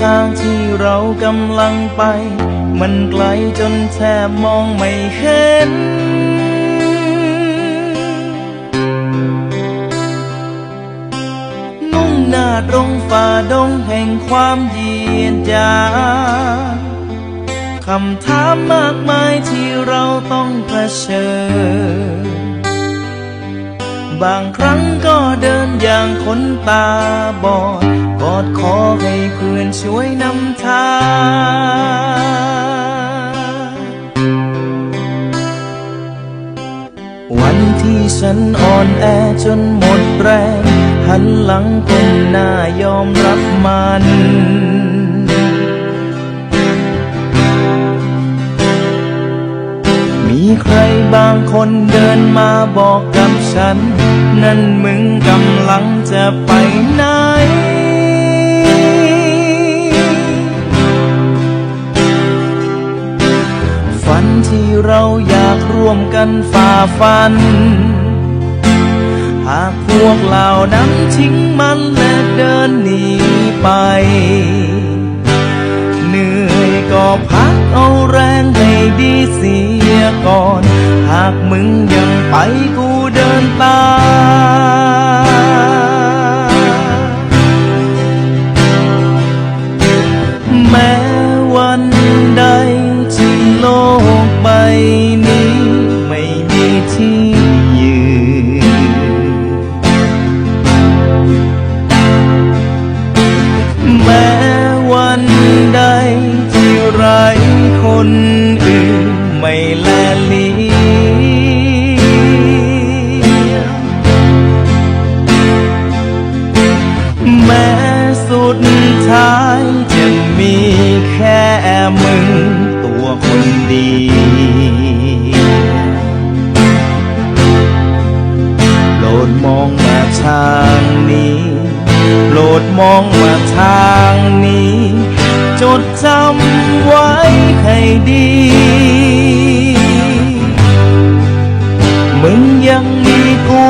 ทางที่เรากำลังไป มันไกลจนแทบมองไม่เห็นมุ่งหน้าตรงฝ่าดงแห่งความเยียนยาคำถามมากมายที่เราต้องเผชิญ บางครั้งก็เดินอย่างคนตาบอด กอดขอให้เพื่อนช่วยนำทางวันที่ฉันอ่อนแอจนหมดแรง หันหลังก้มหน้ายอมรับมันมีใครบางคนเดินมาบอกกับ ฉัน นั่นมึงกำลังจะไปไหน ฝันที่เราอยากร่วมกันฝ่าฟัน หากพวกเหล่านั้นทิ้งมันและเดินหนีไปเหนื่อยก็พักเอาแรงให้ดีเสียก่อน หากมึงยัง ไปกูเดินตามแม้วันใดที่โลกใบนี้ไม่มีที่ยืน แม้วันใดที่ไรคนอื่นไม่แล ดมองมาทางนี้ จดจำไว้ให้ดี มึงยังมีกู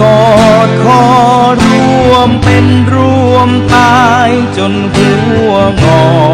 กอดคอรวมเป็นรวมตายจนหัวงอ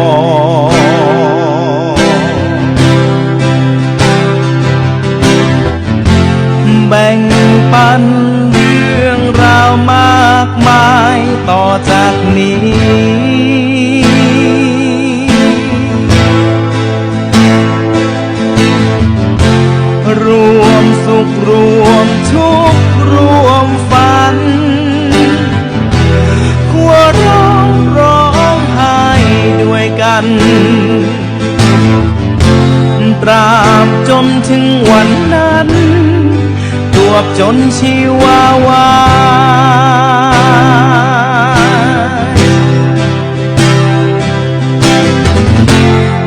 กัน ตราบจนถึงวันนั้นตวบจนชีวาวา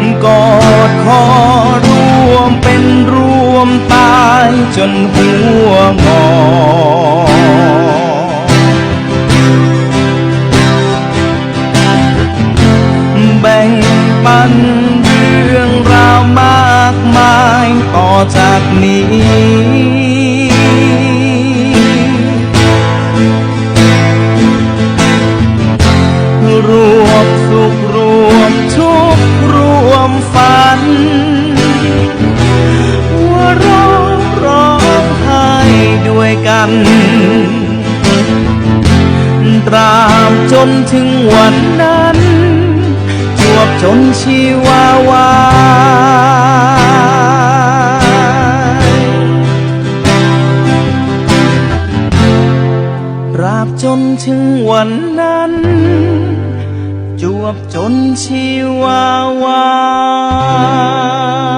ยกอดคอรวมเป็นรวมตายจนหัวงอ ปันเรื่องราวมากมายต่อจากนี้ รวมสุขรวมทุกข์รวมฝันหัวเร้องร้องไห้ด้วยกันตราบจนถึงวันนั้น จนชีวาวายราบจนถึงวันนั้น จวบจนชีวาวาย